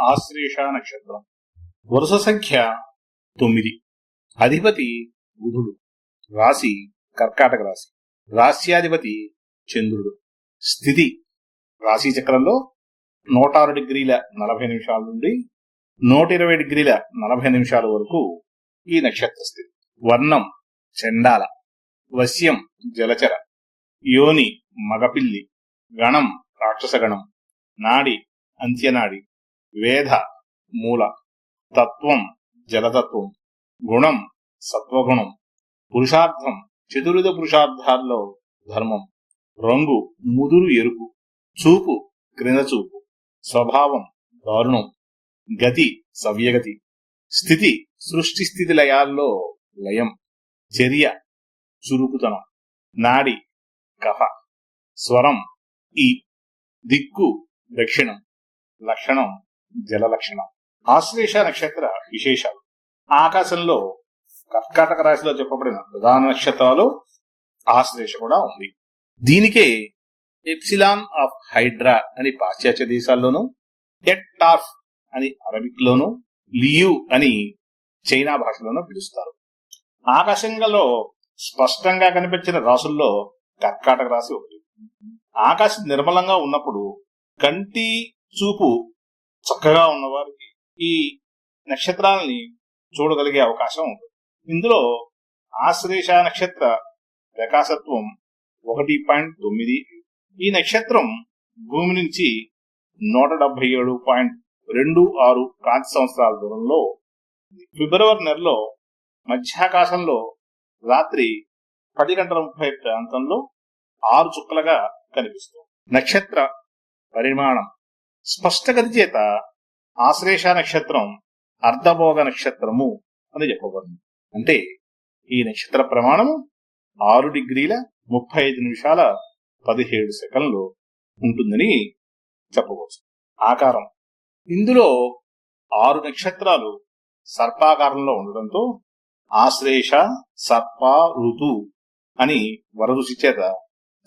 ఆశ్లేష నక్షత్రం. వరుస సంఖ్య తొమ్మిది. అధిపతి బుధుడు. రాశి కర్కాటక రాశి. రాశ్యాధిపతి చంద్రుడు. స్థితి రాశి చక్రంలో నూట ఆరు డిగ్రీల నలభై నిమిషాల నుండి నూట ఇరవై డిగ్రీల నలభై నిమిషాల వరకు ఈ నక్షత్ర స్థితి. వర్ణం చండాల. వశ్యం జలచర. యోని మగపిల్లి. గణం రాక్షసగణం. నాడి అంత్యనాడి. వేద మూల తత్వం జలతత్వం గుణం సత్వగుణం పురుషార్థం చతుర్విధ పురుషార్థాల్లో ధర్మం రంగు ముదురు ఎరుపు చూపు క్రింద చూపు స్వభావం దారుణం గతి సవ్యగతి స్థితి సృష్టి స్థితి లయాల్లో లయం చర్య చురుకుతనం నాడి కఫ స్వరం ఈ దిక్కు దక్షిణం లక్షణం జల లక్షణం. ఆశ్లేష నక్షత్ర విశేషాలు. ఆకాశంలో కర్కాటక రాశిలో చెప్పబడిన ప్రధాన నక్షత్రాలు ఆశ్లేష కూడా ఉంది. దీనికే ఎప్సిలాన్ ఆఫ్ హైడ్రా అని పాశ్చాత్య దేశాల్లోనూ ఎట్టార్ఫ్ అని అరబిక్ లోను లియు అని చైనా భాషలోనూ పిలుస్తారు. ఆకాశంలో స్పష్టంగా కనిపించిన రాసుల్లో కర్కాటక రాశి ఒకటి. ఆకాశం నిర్మలంగా ఉన్నప్పుడు కంటి చూపు చక్కగా ఉన్నవారికి ఈ నక్షత్రాలని చూడగలిగే అవకాశం ఉంటుంది ఇందులో ఆశ్లేష నక్షత్ర ప్రకాశత్వం ఒకటి పాయింట్ తొమ్మిది. ఈ నక్షత్రం భూమి నుంచి నూట డెబ్బై ఏడు పాయింట్ రెండు ఆరు కాంతి సంవత్సరాల దూరంలో ఫిబ్రవరి నెలలో మధ్యాకాశంలో రాత్రి పది గంటల ముప్పై ప్రాంతంలో ఆరు చుక్కలుగా కనిపిస్తుంది. నక్షత్ర పరిమాణం స్పష్టగతి చేత ఆశ్లేష నక్షత్రం అర్ధభోగ నక్షత్రము అని చెప్పబడింది. అంటే ఈ నక్షత్ర ప్రమాణము ఆరు డిగ్రీల ముప్పై ఐదు నిమిషాల పదిహేడు సెకండ్లు ఉంటుందని చెప్పవచ్చు. ఆకారం. ఇందులో ఆరు నక్షత్రాలు సర్పాకారంలో ఉండడంతో ఆశ్లేష సర్ప ఋతు అని వరఋషి చేత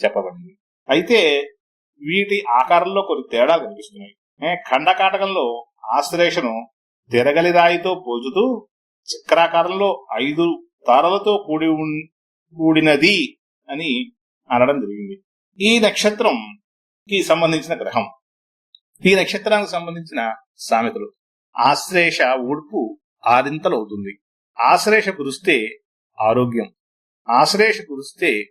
చెప్పబడింది. అయితే వీటి ఆకారంలో కొన్ని తేడాలు కనిపిస్తున్నాయి. ఏ, ఖండకాటకంలో ఆశ్లేషను తిరగలి రాయితో పోల్చుతూ చక్రాకారంలో ఐదు తారలతో కూడి ఉన్- కూడినది అని అనడం జరిగింది. ఈ నక్షత్రం కి సంబంధించిన గ్రహం. ఈ నక్షత్రానికి సంబంధించిన సామెతలు. ఆశ్లేష ఊడ్పు ఆరింతలు అవుతుంది. ఆశ్లేష కురిస్తే ఆరోగ్యం. ఆశ్లేష కురిస్తే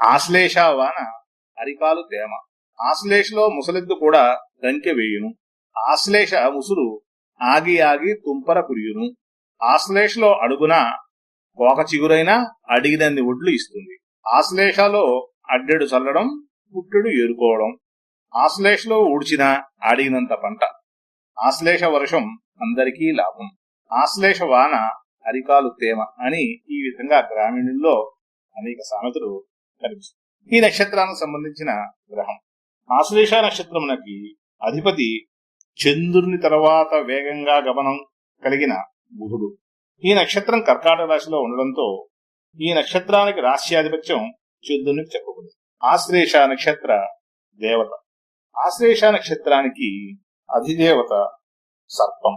ఆశ్లేష వాన అరికాలు తేమ. ఆశ్లేషలో ముసలెద్దు కూడా దంకె వేయును. ఆశ్లేష ముసురు ఆగి ఆగి తుంపర కురియును. ఆశ్లేషలో అడుగున కోక చిగురైన అడిగినన్ని ఒడ్లు ఇస్తుంది. ఆశ్లేషలో అడ్డెడు చల్లడం పుట్టెడు ఏరుకోవడం. ఆశ్లేషలో ఊడ్చిన అడిగినంత పంట. ఆశ్లేష వర్షం అందరికీ లాభం. ఆశ్లేష వాన అరికాలు తేమ అని ఈ విధంగా గ్రామీణుల్లో అనేక సామెతలు కనిపిస్తుంది ఈ నక్షత్రానికి సంబంధించిన గ్రహం. ఆశ్లేష నక్షత్రమునకి అధిపతి చంద్రుని తర్వాత వేగంగా గమనం కలిగిన బుధుడు. ఈ నక్షత్రం కర్కాటక రాశిలో ఉండడంతో ఈ నక్షత్రానికి రాశ్యాధిపత్యం చంద్రునికి చెప్పబడింది. ఆశ్లేష నక్షత్ర దేవత. ఆశ్లేష నక్షత్రానికి అధిదేవత సర్పం.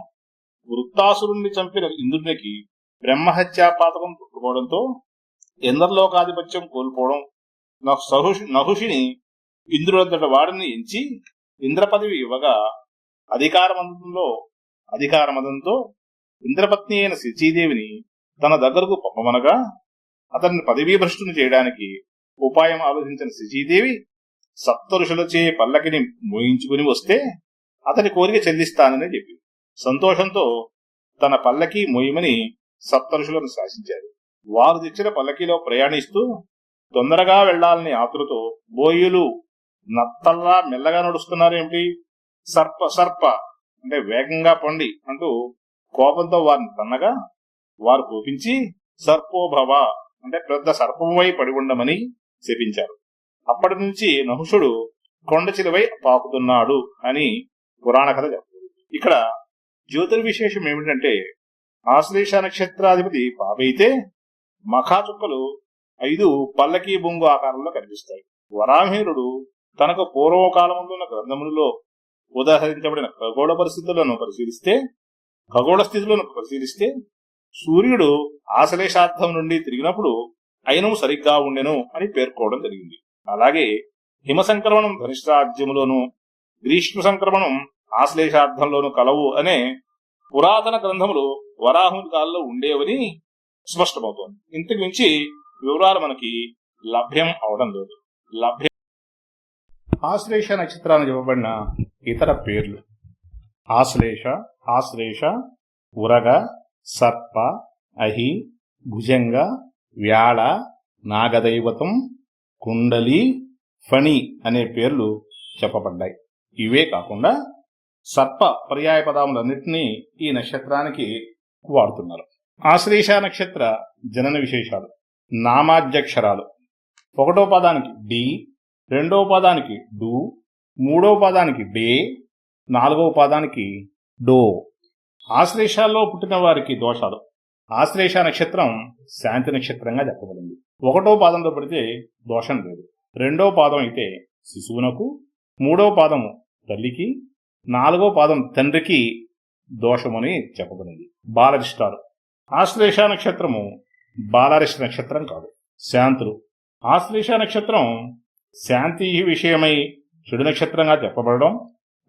వృత్తాసురుణ్ణి చంపిన ఇంద్రునికి బ్రహ్మహత్యా పాతకం పుట్టుకోవడంతో ఇంద్రలోకాధిపత్యం కోల్పోవడం నహుషిని ఇంద్రుడంతటి వాడిని ఎంచి ఇంద్ర పదవి ఇవ్వగా అధికారమంతంలో అధికారమదంతో ఇంద్రపత్ని అయిన శచీదేవిని తన దగ్గరకు పంపమనగా అతన్ని పదవీ భ్రష్టుని చేయడానికి ఉపాయం ఆలోచించిన శచీదేవి సప్తఋషులచే పల్లకిని మోయించుకుని వస్తే అతని కోరిక చెల్లిస్తానని చెప్పి సంతోషంతో తన పల్లకి మోయమని సప్తఋషులను శాసించారు. వారు తెచ్చిన పల్లకిలో ప్రయాణిస్తూ తొందరగా వెళ్ళాలని ఆతృతో బోయులు నత్తల్లా మెల్లగా నడుస్తున్నారు ఏమిటి సర్ప సర్ప అంటే వేగంగా పండి అంటూ కోపంతో వారిని తన్నగా వారు కోపించి సర్పోభవ అంటే పెద్ద సర్పమువై పడి ఉండమని శపించారు. అప్పటి నుంచి నహుషుడు కొండచిలువై పాకుతున్నాడు అని పురాణ కథ చెప్తుంది. ఇక్కడ జ్యోతిర్విశేషం ఏమిటంటే ఆశ్లేష నక్షత్రాధిపతి పాపైతే మఖాచుక్కలు ఐదు పల్లకీ బొంగు ఆకారంలో కనిపిస్తాయి. వరాహీరుడు తనకు పూర్వకాలముందున్న గ్రంథములలో ఉదాహరించబడిన ఖగోళ పరిస్థితులను పరిశీలిస్తే ఖగోళ స్థితులను పరిశీలిస్తే సూర్యుడు ఆశ్లేషార్థం నుండి తిరిగినప్పుడు అయినము సరిగ్గా ఉండెను అని పేర్కోవడం జరిగింది. అలాగే హిమ సంక్రమణం ధనిష్టాద్యములోను గ్రీష్మ సంక్రమణం ఆశ్లేషార్థంలోను కలవు అనే పురాతన గ్రంథములు వరాహుని కాలంలో ఉండేవని స్పష్టమవుతోంది. ఇంతకు మించి వివరాలు మనకి లభ్యం అవడం లేదు. లభ్యం ఆశ్లేష నక్షత్రాన్ని ఇవ్వబడిన ఇతర పేర్లు. ఆశ్లేష ఆశ్లేష ఉరగ సర్ప అహి భుజంగ వ్యాళ నాగదైవతం కుండలి ఫణి అనే పేర్లు చెప్పబడ్డాయి. ఇవే కాకుండా సర్ప పర్యాయ పదములన్నింటినీ ఈ నక్షత్రానికి వాడుతున్నారు. ఆశ్లేష నక్షత్ర జనన విశేషాలు నామాధ్యక్షరాలు. ఒకటో పదానికి డి రెండవ పదానికి డూ మూడో పదానికి డే నాలుగవ పదానికి డో. ఆశ్లేషాల్లో పుట్టిన వారికి దోషాలు. ఆశ్లేష నక్షత్రం శాంతి నక్షత్రంగా చెప్పబడింది. ఒకటో పాదంలో పడితే దోషం లేదు. రెండో పాదం అయితే శిశువునకు మూడో పాదము తల్లికి నాలుగో పాదం తండ్రికి దోషమని చెప్పబడింది. బాలరిష్టారు ఆశ్లేష నక్షత్రము బాలరిష్ట నక్షత్రం కాదు. శాంతులు. ఆశ్లేష నక్షత్రం శాంతి విషయమై చెడు నక్షత్రంగా చెప్పబడడం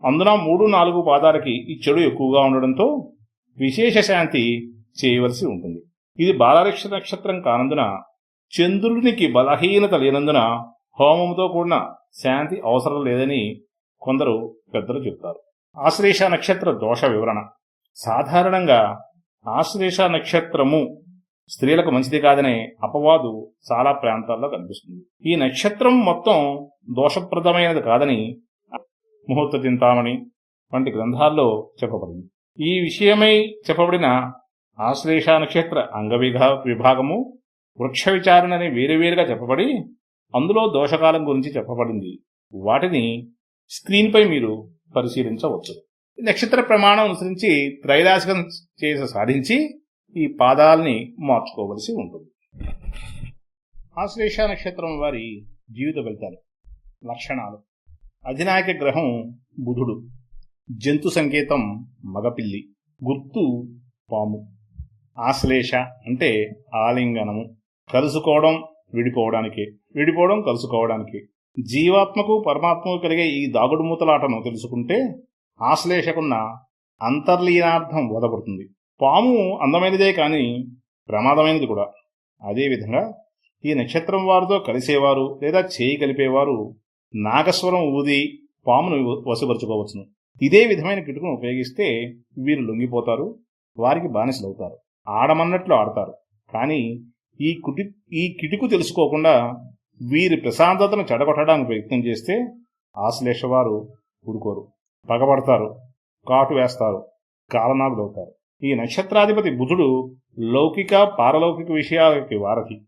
అందున మూడు నాలుగు పాదాలకి ఈ చెడు ఎక్కువగా ఉండడంతో విశేష శాంతి చేయవలసి ఉంటుంది. ఇది బాలరక్ష నక్షత్రం కానందున చంద్రునికి బలహీనత లేనందున హోమంతో కూడిన శాంతి అవసరం లేదని కొందరు పెద్దలు చెప్తారు ఆశ్లేష నక్షత్ర దోష వివరణ. సాధారణంగా ఆశ్లేష నక్షత్రము స్త్రీలకు మంచిది కాదనే అపవాదు చాలా ప్రాంతాల్లో కనిపిస్తుంది. ఈ నక్షత్రం మొత్తం దోషప్రదమైనది కాదని ముహూర్త చింతామణి వంటి గ్రంథాల్లో చెప్పబడింది. ఈ విషయమై చెప్పబడిన ఆశ్లేష నక్షత్ర అంగవిధ విభాగము వృక్ష విచారణ అని వేరువేరుగా చెప్పబడి అందులో దోషకాలం గురించి చెప్పబడింది. వాటిని స్క్రీన్పై మీరు పరిశీలించవచ్చు. నక్షత్ర ప్రమాణం అనుసరించి త్రైరాశికం చేసి సాధించి ఈ పాదాలని మార్చుకోవలసి ఉంటుంది. ఆశ్లేష నక్షత్రం వారి జీవిత ఫలితాలు. లక్షణాలు. అధినాయక గ్రహం బుధుడు. జంతు సంకేతం మగపిల్లి. గుర్తు పాము. ఆశ్లేష అంటే ఆలింగనము. కలుసుకోవడం విడిపోవడానికే. విడిపోవడం కలుసుకోవడానికి. జీవాత్మకు పరమాత్మకు కలిగే ఈ దాగుడు మూతలాటను తెలుసుకుంటే ఆశ్లేషకున్న అంతర్లీనార్థం బోధపడుతుంది పాము అందమైనదే కానీ ప్రమాదమైనది కూడా. అదేవిధంగా ఈ నక్షత్రం వారితో కలిసేవారు లేదా చేయి కలిపేవారు నాగస్వరం ఊది పామును వశపరుచుకోవచ్చును. ఇదే విధమైన కిటుకును ఉపయోగిస్తే వీరు లొంగిపోతారు వారికి బానిసలవుతారు. ఆడమన్నట్లు ఆడతారు. కానీ ఈ కుటి ఈ కిటుకు తెలుసుకోకుండా వీరి ప్రశాంతతను చెడగొట్టడానికి ప్రయత్నం చేస్తే ఆశ్లేషవారు ఊరుకోరు. పగబడతారు కాటు వేస్తారు కాలనాగులవుతారు. ఈ నక్షత్రాధిపతి బుధుడు లౌకిక పారలౌకిక విషయాలకి వారధి.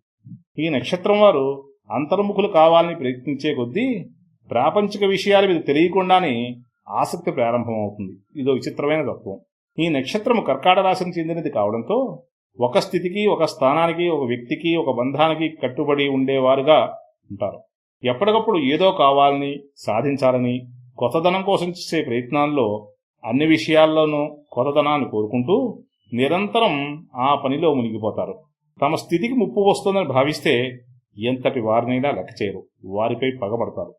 ఈ నక్షత్రం వారు అంతర్ముఖులు కావాలని ప్రయత్నించే కొద్దీ ప్రాపంచిక విషయాల మీద తెలియకుండానే ఆసక్తి ప్రారంభమవుతుంది. ఇదో విచిత్రమైన తత్వం. ఈ నక్షత్రము కర్కాట రాశిని చెందినది కావడంతో ఒక స్థితికి ఒక స్థానానికి ఒక వ్యక్తికి ఒక బంధానికి కట్టుబడి ఉండేవారుగా ఉంటారు. ఎప్పటికప్పుడు ఏదో కావాలని సాధించాలని కొత్తదనం కోసం చేసే ప్రయత్నాల్లో అన్ని విషయాల్లోనూ కొత్తదనాన్ని కోరుకుంటూ నిరంతరం ఆ పనిలో మునిగిపోతారు. తమ స్థితికి ముప్పు వస్తుందని భావిస్తే ఎంతటి వారినైనా లెక్క చేయరు. వారిపై పగబడతారు.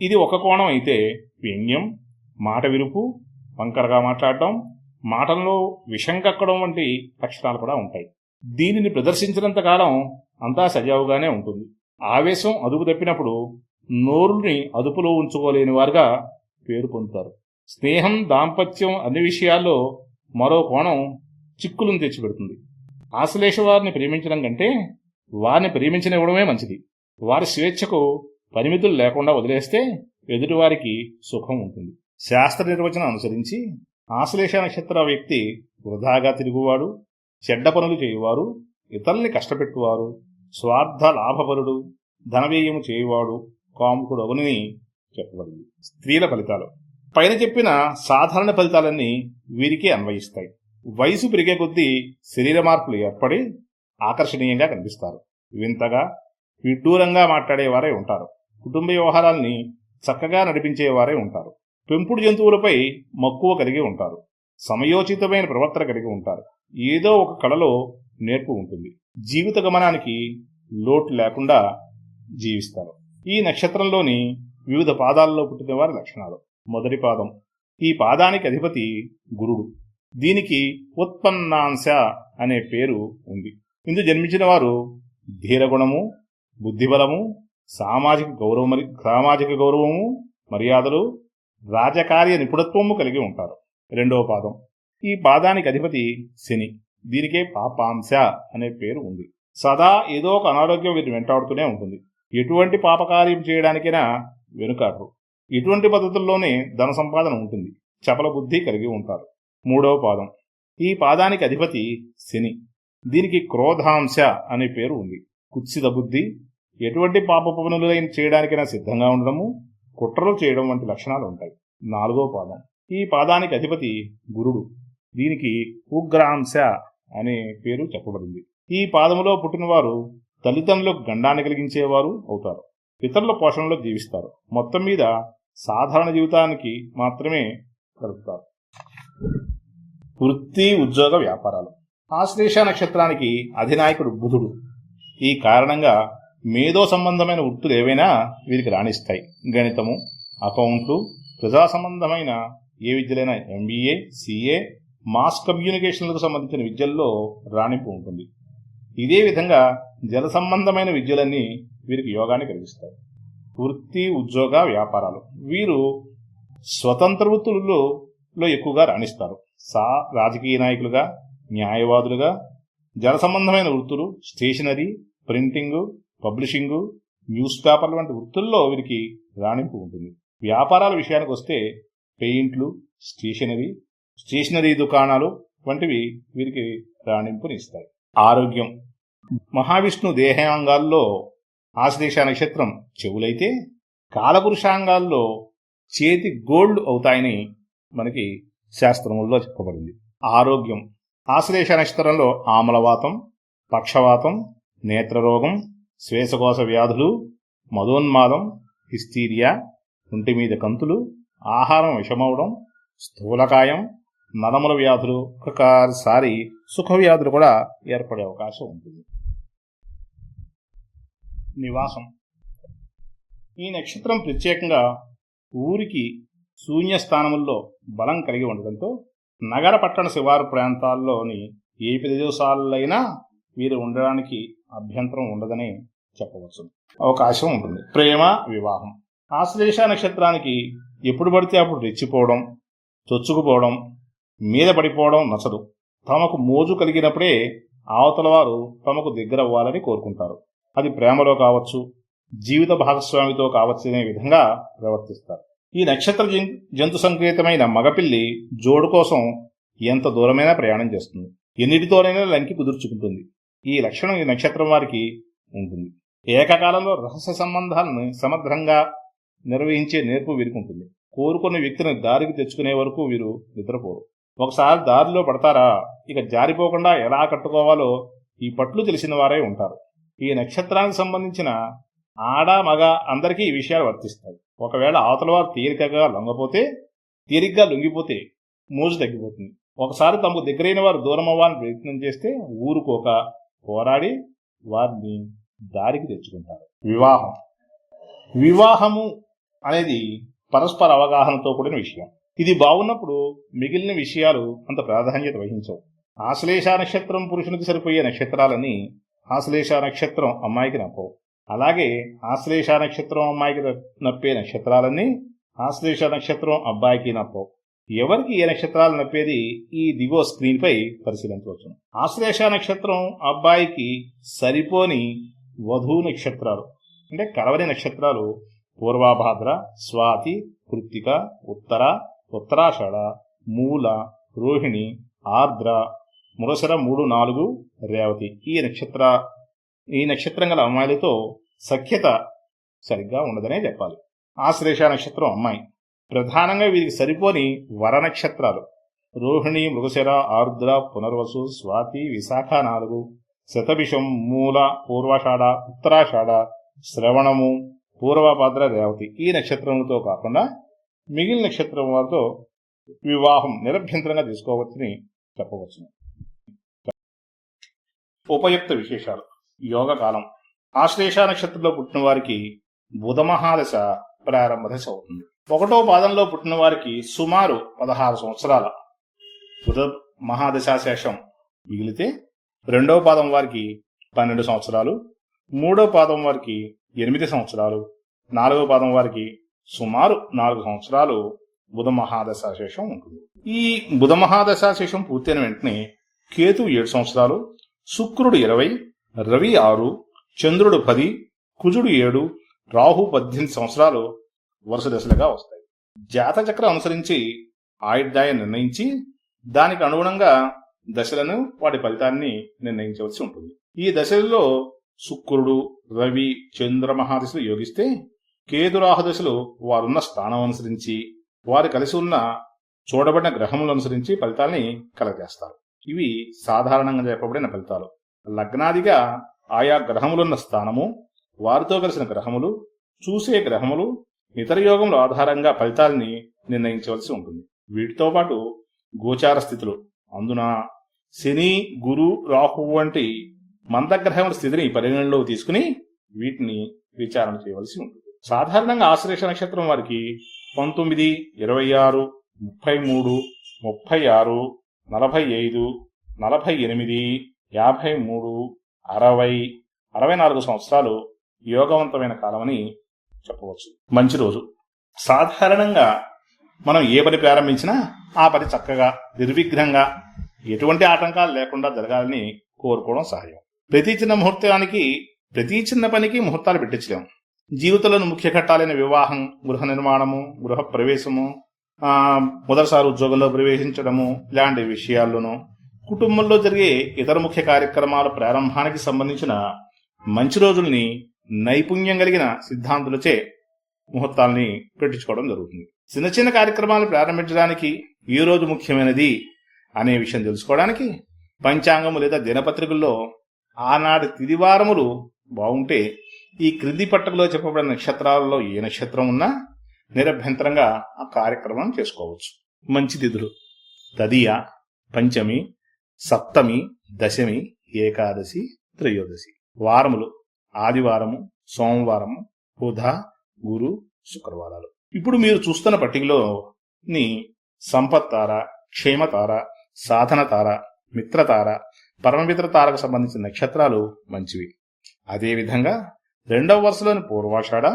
ఇది ఒక కోణం అయితే వ్యంగ్యం మాట విరుపు వంకరగా మాట్లాడటం మాటల్లో విషం కక్కడం వంటి లక్షణాలు కూడా ఉంటాయి. దీనిని ప్రదర్శించినంత కాలం అంతా సజావుగానే ఉంటుంది. ఆవేశం అదుపు తప్పినప్పుడు నోరుని అదుపులో ఉంచుకోలేని వారుగా పేరు పొందుతారు. స్నేహం దాంపత్యం అన్ని విషయాల్లో మరో కోణం చిక్కులను తెచ్చిపెడుతుంది. ఆశ్లేష వారిని ప్రేమించడం కంటే వారిని ప్రేమించనివ్వడమే మంచిది. వారి స్వేచ్ఛకు పరిమితులు లేకుండా వదిలేస్తే ఎదుటివారికి సుఖం ఉంటుంది. శాస్త్ర నిర్వచనం అనుసరించి ఆశ్లేష నక్షత్ర వ్యక్తి వృధాగా తిరుగువాడు చెడ్డ పనులు చేయువారు ఇతరుల్ని కష్టపెట్టువారు స్వార్థ లాభపరుడు ధనవ్యయము చేయువాడు కాముకుడు అగునని చెప్పబడింది. స్త్రీల ఫలితాలు. పైన చెప్పిన సాధారణ ఫలితాలన్నీ వీరికే అన్వయిస్తాయి. వయసు పెరిగే కొద్దీ శరీర మార్పులు ఏర్పడి ఆకర్షణీయంగా కనిపిస్తారు. వింతగా విడ్డూరంగా మాట్లాడేవారే ఉంటారు. కుటుంబ వ్యవహారాల్ని చక్కగా నడిపించేవారే ఉంటారు. పెంపుడు జంతువులపై మక్కువ కలిగి ఉంటారు. సమయోచితమైన ప్రవర్తన కలిగి ఉంటారు. ఏదో ఒక కళలో నేర్పు ఉంటుంది. జీవిత గమనానికి లోటు లేకుండా జీవిస్తారు. ఈ నక్షత్రంలోని వివిధ పాదాలలో పుట్టిన వారి లక్షణాలు. మొదటి పాదం. ఈ పాదానికి అధిపతి గురుడు. దీనికి ఉత్పన్నాంశ అనే పేరు ఉంది. ఇందు జన్మించిన వారు ధీరగుణము బుద్ధిబలము సామాజిక గౌరవం సామాజిక గౌరవము మర్యాదలు రాజకార్య నిపుణత్వము కలిగి ఉంటారు. రెండవ పాదం. ఈ పాదానికి అధిపతి శని. దీనికే పాపాంశ అనే పేరు ఉంది. సదా ఏదో ఒక అనారోగ్యం వీరిని వెంటాడుతూనే ఉంటుంది. ఎటువంటి పాపకార్యం చేయడానికైనా వెనుకాడరు. ఇటువంటి పద్ధతుల్లోనే ధన సంపాదన ఉంటుంది. చపల బుద్ధి కలిగి ఉంటారు. మూడవ పాదం. ఈ పాదానికి అధిపతి శని. దీనికి క్రోధాంశ అనే పేరు ఉంది. కుత్సిత బుద్ధి ఎటువంటి పాప పనులైన చేయడానికైనా సిద్ధంగా ఉండడము కుట్రలు చేయడం వంటి లక్షణాలు ఉంటాయి. నాలుగో పాదం. ఈ పాదానికి అధిపతి గురుడు. దీనికి ఉగ్రాంశ అనే పేరు చెప్పబడింది. ఈ పాదములో పుట్టినవారు తల్లిదండ్రులకు గండాన్ని కలిగించేవారు అవుతారు. ఇతరుల పోషణలో జీవిస్తారు. మొత్తం మీద సాధారణ జీవితానికి మాత్రమే గడుపుతారు వృత్తి ఉద్యోగ వ్యాపారాలు. ఆశ్లేష నక్షత్రానికి అధినాయకుడు బుధుడు. ఈ కారణంగా మేధో సంబంధమైన వృత్తులు ఏవైనా వీరికి రాణిస్తాయి. గణితము అకౌంట్లు ప్రజా సంబంధమైన ఏ విద్యలైనా ఎంబీఏ సిఏ మాస్ కమ్యూనికేషన్లకు సంబంధించిన విద్యల్లో రాణింపు ఉంటుంది. ఇదే విధంగా జల సంబంధమైన విద్యలన్నీ వీరికి యోగాన్ని కలిగిస్తాయి. వృత్తి ఉద్యోగ వ్యాపారాలు. వీరు స్వతంత్ర వృత్తులలో ఎక్కువగా రాణిస్తారు. సా రాజకీయ నాయకులుగా న్యాయవాదులుగా జల సంబంధమైన వృత్తులు స్టేషనరీ ప్రింటింగు పబ్లిషింగు న్యూస్ పేపర్లు వంటి వృత్తుల్లో వీరికి రాణింపు ఉంటుంది. వ్యాపారాల విషయానికి వస్తే పెయింట్లు స్టేషనరీ స్టేషనరీ దుకాణాలు వంటివి వీరికి రాణింపునిస్తాయి ఆరోగ్యం. మహావిష్ణు దేహాంగాల్లో ఆశ్లేష నక్షత్రం చెవులైతే కాలపురుషాంగాల్లో చేతి గోల్డ్ అవుతాయని మనకి శాస్త్రముల్లో చెప్పబడింది. ఆరోగ్యం. ఆశ్లేష నక్షత్రంలో ఆమలవాతం పక్షవాతం నేత్రరోగం శ్వేసకోశ వ్యాధులు మదోన్మాదం హిస్టీరియా ఒంటి మీద కంతులు ఆహారం విషమవడం స్థూలకాయం నరముల వ్యాధులు ఒకసారి సుఖ వ్యాధులు కూడా ఏర్పడే అవకాశం ఉంటుంది. నివాసం. ఈ నక్షత్రం ప్రత్యేకంగా ఊరికి శూన్యస్థానముల్లో బలం కలిగి ఉండడంతో నగర పట్టణ శివారు ప్రాంతాల్లోని ఏ ప్రదేశాలైనా వీరు ఉండడానికి అభ్యంతరం ఉండదని చెప్పవచ్చు. అవకాశం ఉంటుంది. ప్రేమ వివాహం. ఆశ్లేష నక్షత్రానికి ఎప్పుడు పడితే అప్పుడు రెచ్చిపోవడం చొచ్చుకుపోవడం మీద పడిపోవడం నచ్చదు. తమకు మోజు కలిగినప్పుడే అవతల వారు తమకు దగ్గర అవ్వాలని కోరుకుంటారు. అది ప్రేమలో కావచ్చు జీవిత భాగస్వామితో కావచ్చు అనే విధంగా ప్రవర్తిస్తారు. ఈ నక్షత్ర జంతు సంకేతమైన మగపిల్లి జోడు కోసం ఎంత దూరమైనా ప్రయాణం చేస్తుంది. ఎన్నిటితోనైనా లంకి కుదుర్చుకుంటుంది. ఈ లక్షణం ఈ నక్షత్రం వారికి ఉంటుంది. ఏకకాలంలో రహస్య సంబంధాలను సమగ్రంగా నిర్వహించే నేర్పు వీరికి ఉంటుంది కోరుకున్న వ్యక్తిని దారికి తెచ్చుకునే వరకు వీరు నిద్రపోరు. ఒకసారి దారిలో పడతారా? ఇక జారిపోకుండా ఎలా కట్టుకోవాలో ఈ పట్లు తెలిసిన వారే ఉంటారు. ఈ నక్షత్రానికి సంబంధించిన ఆడ మగ అందరికీ ఈ విషయాలు వర్తిస్తాయి. ఒకవేళ అవతల వారు తీరికగా లొంగపోతే తీరిగ్గా లొంగిపోతే మోజు తగ్గిపోతుంది. ఒకసారి తమకు దగ్గరైన వారు దూరం అవ్వాలని ప్రయత్నం చేస్తే ఊరుకోక పోరాడి వారిని దారికి తెచ్చుకుంటారు. వివాహం. వివాహము అనేది పరస్పర అవగాహనతో కూడిన విషయం. ఇది బాగున్నప్పుడు మిగిలిన విషయాలు అంత ప్రాధాన్యత వహించవు. ఆశ్లేష నక్షత్రం పురుషునికి సరిపోయే నక్షత్రాలని ఆశ్లేష నక్షత్రం అమ్మాయికి నప్పవు. అలాగే ఆశ్లేష నక్షత్రం అమ్మాయికి నప్పే నక్షత్రాలన్నీ ఆశ్లేష నక్షత్రం అబ్బాయికి నప్పవు. ఎవరికి ఏ నక్షత్రాలు నప్పేది ఈ దిగో స్క్రీన్ పై పరిశీలించవచ్చు. ఆశ్లేష నక్షత్రం అబ్బాయికి సరిపోని వధు నక్షత్రాలు. అంటే కలవని నక్షత్రాలు పూర్వాభాద్ర స్వాతి కృత్తిక ఉత్తర ఉత్తరాషాఢ మూల రోహిణి ఆర్ద్ర మురసర మూడు నాలుగు రేవతి. ఈ నక్షత్ర ఈ నక్షత్రం గల అమ్మాయిలతో సఖ్యత సరిగ్గా ఉండదనే చెప్పాలి. ఆశ్లేష నక్షత్రం అమ్మాయి. ప్రధానంగా వీరికి సరిపోని వర నక్షత్రాలు. రోహిణి మృగశిర ఆర్ద్ర పునర్వసు స్వాతి విశాఖ నాలుగు శతభిషం మూల పూర్వాషాఢ ఉత్తరాషాఢ శ్రవణము పూర్వభద్ర రేవతి. ఈ నక్షత్రములతో కాకుండా మిగిలిన నక్షత్రం వారితో వివాహం నిరభ్యంతరంగా తీసుకోవచ్చని చెప్పవచ్చు ఉపయుక్త విశేషాలు. యోగ కాలం. ఆశ్లేష నక్షత్రంలో పుట్టిన వారికి బుధమహాదశ ప్రారంభ దశ అవుతుంది. ఒకటో పాదంలో పుట్టిన వారికి సుమారు పదహారు సంవత్సరాల. బుధ మహాదశాశేషం మిగిలితే రెండవ పాదం వారికి పన్నెండు సంవత్సరాలు. మూడో పాదం వారికి ఎనిమిది సంవత్సరాలు. నాలుగో పాదం వారికి సుమారు నాలుగు సంవత్సరాలు బుధ మహాదశాశేషం ఉంటుంది. ఈ బుధ మహాదశాశేషం పూర్తయిన వెంటనే కేతు ఏడు సంవత్సరాలు శుక్రుడు ఇరవై రవి ఆరు చంద్రుడు పది కుజుడు ఏడు రాహు పద్దెనిమిది సంవత్సరాలు వరుస దశలుగా వస్తాయి. జాతచక్రం అనుసరించి ఆయుర్దాయం నిర్ణయించి దానికి అనుగుణంగా దశలను వాటి ఫలితాన్ని నిర్ణయించవలసి ఉంటుంది. ఈ దశలలో శుక్రుడు రవి చంద్ర మహాదశలు యోగిస్తే కేతురాహు దశలు వారున్న స్థానం అనుసరించి వారు కలిసి ఉన్న చూడబడిన గ్రహములు అనుసరించి ఫలితాల్ని కలగజేస్తారు. ఇవి సాధారణంగా చెప్పబడిన ఫలితాలు. లగ్నాదిగా ఆయా గ్రహములున్న స్థానము వారితో కలిసిన గ్రహములు చూసే గ్రహములు ఇతర యోగముల ఆధారంగా ఫలితాల్ని నిర్ణయించవలసి ఉంటుంది. వీటితో పాటు గోచార స్థితులు అందున శని గురు రాహు వంటి మందగ్రహముల స్థితిని పరిగణనలోకి తీసుకుని వీటిని విచారణ చేయవలసి ఉంటుంది. సాధారణంగా ఆశ్లేష నక్షత్రం వారికి పంతొమ్మిది ఇరవై ఆరు ముప్పై మూడు ముప్పై ఆరు నలభై ఐదు నలభై ఎనిమిది యాభై మూడు అరవై అరవై నాలుగు సంవత్సరాలు యోగవంతమైన కాలమని చెప్పవచ్చు. మంచి రోజు. సాధారణంగా మనం ఏ పని ప్రారంభించినా ఆ పని చక్కగా నిర్విఘ్నంగా ఎటువంటి ఆటంకాలు లేకుండా జరగాలని కోరుకోవడం సహాయం. ప్రతి చిన్న ముహూర్తానికి ప్రతి చిన్న పనికి ముహూర్తాలు పెట్టించలేము జీవితంలోని ముఖ్య ఘట్టాలైన వివాహం గృహ నిర్మాణము గృహ ప్రవేశము మొదటిసారి ఉద్యోగంలో ప్రవేశించడము ఇలాంటి విషయాల్లోనూ కుటుంబంలో జరిగే ఇతర ముఖ్య కార్యక్రమాల ప్రారంభానికి సంబంధించిన మంచి రోజుల్ని నైపుణ్యం కలిగిన సిద్ధాంతులచే ముహూర్తాల్ని పెట్టించుకోవడం జరుగుతుంది. చిన్న చిన్న కార్యక్రమాలు ప్రారంభించడానికి ఈ రోజు ముఖ్యమైనది అనే విషయం తెలుసుకోవడానికి పంచాంగము లేదా దినపత్రికల్లో ఆనాటి తిదివారములు బాగుంటే ఈ క్రింది పట్టకలో చెప్పబడిన నక్షత్రాలలో ఏ నక్షత్రం ఉన్నా నిరభ్యంతరంగా ఆ కార్యక్రమం చేసుకోవచ్చు. మంచి తిథులు తదియ పంచమి సప్తమి దశమి ఏకాదశి త్రయోదశి. వారములు. ఆదివారము సోమవారము బుధ గురు శుక్రవారాలు. ఇప్పుడు మీరు చూస్తున్న పట్టికలో ని సంపత్తార క్షేమతార సాధన తార మిత్రతార పరమమిత్ర తారకు సంబంధించిన నక్షత్రాలు మంచివి. అదేవిధంగా రెండవ వరుసలోని పూర్వాషాఢ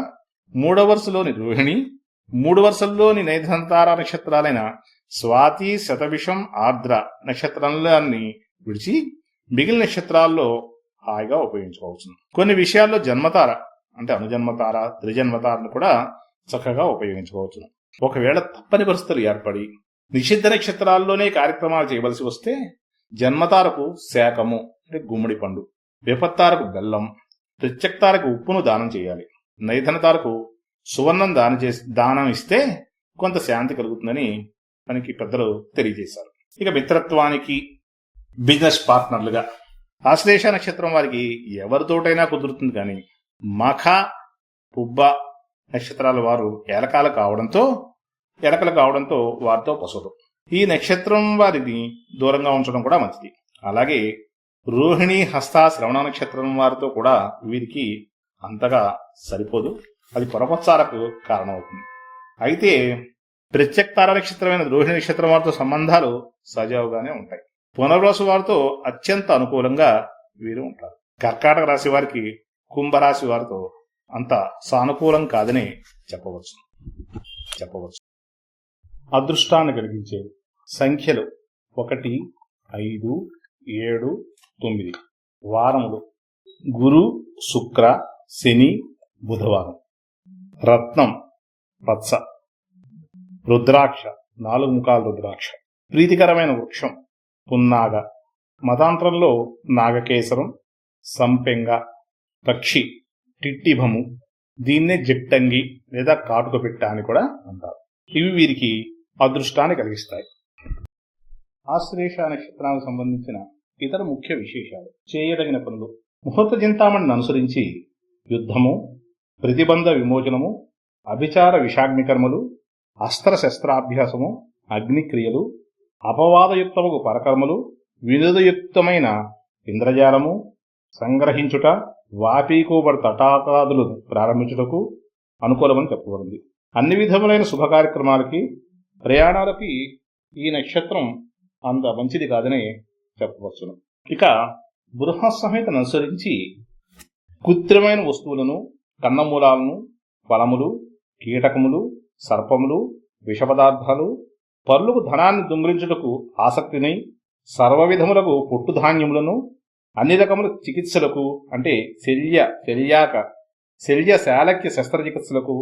మూడవ వరుసలోని రోహిణి మూడు వరుసల్లోని నైధనతార నక్షత్రాలైన స్వాతి శతభిషం ఆర్ద్ర నక్షత్రాలన్నీ విడిచి మిగిలిన నక్షత్రాల్లో హాయిగా ఉపయోగించుకోవచ్చు కొన్ని విషయాల్లో జన్మతార అంటే అనుజన్మతార త్రిజన్మతారను కూడా చక్కగా ఉపయోగించుకోవచ్చు ఒకవేళ తప్పని పరిస్థితులు ఏర్పడి నిషిద్ధ నక్షత్రాల్లోనే కార్యక్రమాలు చేయవలసి వస్తే జన్మతారకు శాకము అంటే గుమ్మడి పండు విపత్తారకు బెల్లం ప్రత్యక్తారకు ఉప్పును దానం చేయాలి. నైధనతారకు సువర్ణం దానం చేసి దానం ఇస్తే కొంత శాంతి కలుగుతుందని మనకి పెద్దలు తెలియజేశారు. ఇక మిత్రత్వానికి బిజినెస్ పార్ట్నర్లుగా ఆశ్లేష నక్షత్రం వారికి ఎవరితోటైనా కుదురుతుంది కానీ మఖ పుబ్బ నక్షత్రాల వారు ఎలకాలు కావడంతో ఎలకలు కావడంతో వారితో పసురు ఈ నక్షత్రం వారిని దూరంగా ఉంచడం కూడా మంచిది. అలాగే రోహిణి హస్త శ్రవణ నక్షత్రం వారితో కూడా వీరికి అంతగా సరిపోదు. అది పొరపచ్చాలకు కారణమవుతుంది. అయితే ప్రత్యక్ నక్షత్రమైన రోహిణి నక్షత్రం వారితో సంబంధాలు సజావుగానే ఉంటాయి. పునర్వసు వారితో అత్యంత అనుకూలంగా వీరు ఉంటారు. కర్కాటక రాశి వారికి కుంభరాశి వారితో అంత సానుకూలం కాదని చెప్పవచ్చు. చెప్పవచ్చు. అదృష్టాన్ని కలిగించే సంఖ్యలు ఒకటి ఐదు ఏడు తొమ్మిది. వారములు. గురు శుక్ర శని బుధవారం. రత్నం పచ్చ. రుద్రాక్ష నాలుగు ముఖాల రుద్రాక్ష. ప్రీతికరమైన వృక్షం పున్నాగ. మతాంతరంలో నాగకేసరం సంపెంగ పక్షి టిట్టిభము. దీన్నే జిట్టంగి లేదా కాటుక పెట్ట అని కూడా అంటారు. ఇవి వీరికి అదృష్టాన్ని కలిగిస్తాయి. ఆశ్లేష నక్షత్రానికి సంబంధించిన ఇతర ముఖ్య విశేషాలు. చేయదగిన పనులు. ముహూర్త చింతామణిని అనుసరించి యుద్ధము ప్రతిబంధ విమోచనము అభిచార విషాగ్నికర్మలు అస్త్ర శస్త్రాభ్యాసము అగ్నిక్రియలు అపవాదయుక్తముకు పరకర్మలు వినోదయుక్తమైన ఇంద్రజాలము సంగ్రహించుట వాపీకోబడి తటాకాదులు ప్రారంభించుటకు అనుకూలమని చెప్పబడింది అన్ని విధములైన శుభ కార్యక్రమాలకి ప్రయాణాలకి ఈ నక్షత్రం అంత మంచిది కాదని చెప్పవచ్చును. ఇక బృహస్సంహితను అనుసరించి కృత్రిమైన వస్తువులను కన్నమూలాలను ఫలములు కీటకములు సర్పములు విష పదార్థాలు పరులకు ధనాన్ని దొంగిలించుటకు ఆసక్తిని సర్వవిధములకు పొట్టుధాన్యములను అన్ని రకముల చికిత్సలకు అంటే శల్య శల్యాక శల్య శాలక్య శస్త్రచికిత్సలకు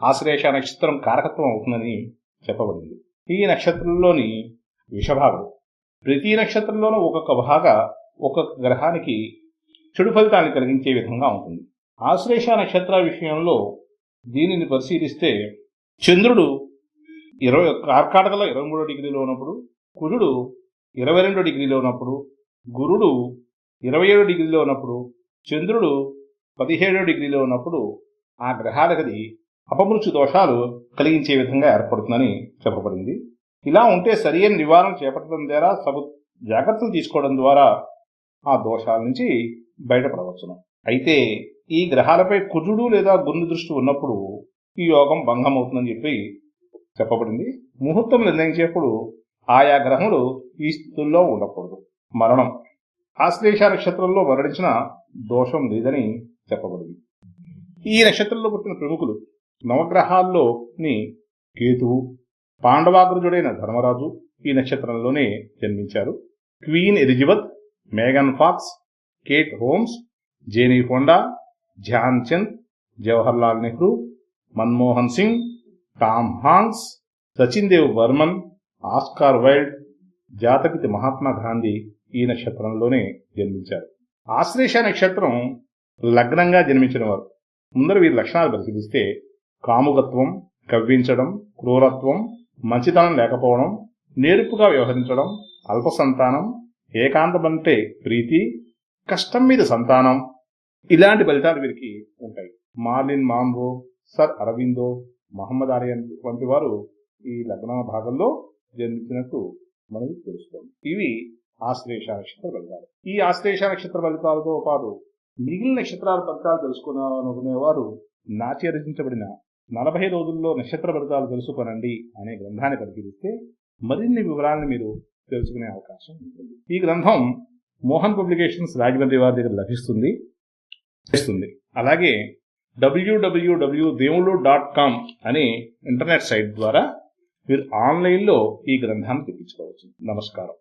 ఆశ్లేష నక్షత్రం కారకత్వం అవుతుందని చెప్పబడింది. ఈ నక్షత్రంలోని విషభాగం ప్రతి నక్షత్రంలోనూ ఒక్కొక్క భాగ ఒక్కొక్క గ్రహానికి చెడు ఫలితాన్ని కలిగించే విధంగా ఉంటుంది. ఆశ్లేష నక్షత్ర విషయంలో దీనిని పరిశీలిస్తే చంద్రుడు ఇరవై కార్కాటకలో ఇరవై మూడో డిగ్రీలో ఉన్నప్పుడు కుజుడు ఇరవై రెండో డిగ్రీలో ఉన్నప్పుడు గురుడు ఇరవై ఏడు డిగ్రీలో ఉన్నప్పుడు చంద్రుడు పదిహేడో డిగ్రీలో ఉన్నప్పుడు ఆ గ్రహాలకది అపమృత్యు దోషాలు కలిగించే విధంగా ఏర్పడుతుందని చెప్పబడింది. ఇలా ఉంటే సరియైన నివారణ చేపట్టడం ద్వారా సగు జాగ్రత్తలు తీసుకోవడం ద్వారా ఆ దోషాల నుంచి బయటపడవచ్చును. అయితే ఈ గ్రహాలపై కుజుడు లేదా గురుని దృష్టి ఉన్నప్పుడు ఈ యోగం భంగం అవుతుందని చెప్పి చెప్పబడింది. ముహూర్తం నిర్ణయించేప్పుడు ఆయా గ్రహములు ఈ స్థితుల్లో ఉండకూడదు. మరణం ఆశ్లేష నక్షత్రంలో మరణించిన దోషం లేదని చెప్పబడింది. ఈ నక్షత్రంలో పుట్టిన ప్రముఖులు నవగ్రహాల్లోని కేతువు పాండవాగ్రజుడైన ధర్మరాజు ఈ నక్షత్రంలోనే జన్మించారు. Queen Elizabeth Megan Fox Kate Holmes Jenny Honda Dhyan Chand Jawaharlal Nehru Manmohan Singh Tom Hanks Sachin Dev Burman Oscar Wilde జాతపితి Mahatma Gandhi ఈ నక్షత్రంలోనే జన్మించారు. ఆశ్లేష నక్షత్రం లగ్నంగా జన్మించిన వారు. ముందర వీరి లక్షణాలు పరిశీలిస్తే కాముకత్వం కవ్వించడం క్రూరత్వం మంచితనం లేకపోవడం నేర్పుగా వ్యవహరించడం అల్ప సంతానం ఏకాంతమంటే ప్రీతి కష్టం మీద సంతానం ఇలాంటి ఫలితాలు వీరికి ఉంటాయి. Marilyn Monroe sir Aurobindo Mohammad Aryan వంటి వారు ఈ లగ్న భాగంలో జన్మించినట్టు మనకి తెలుస్తుంది. ఇవి ఆశ్లేష నక్షత్ర ఫలితాలు ఈ ఆశ్లేష నక్షత్ర ఫలితాలతో పాటు మిగిలిన నక్షత్రాల ఫలితాలు తెలుసుకున్నారనుకునేవారు నాచి రచించబడిన నలభై రోజుల్లో నక్షత్ర ఫలితాలు తెలుసుకోనండి అనే గ్రంథాన్ని పరిశీలిస్తే మరిన్ని వివరాలను మీరు తెలుసుకునే అవకాశం ఉంటుంది. ఈ గ్రంథం మోహన్ పబ్లికేషన్స్ రాజమండ్రి వారి దగ్గర లభిస్తుంది. ఇస్తుంది అలాగే W W W Devullu dot com అనే ఇంటర్నెట్ సైట్ ద్వారా మీరు ఆన్లైన్లో ఈ గ్రంథాన్ని తెప్పించుకోవచ్చు నమస్కారం.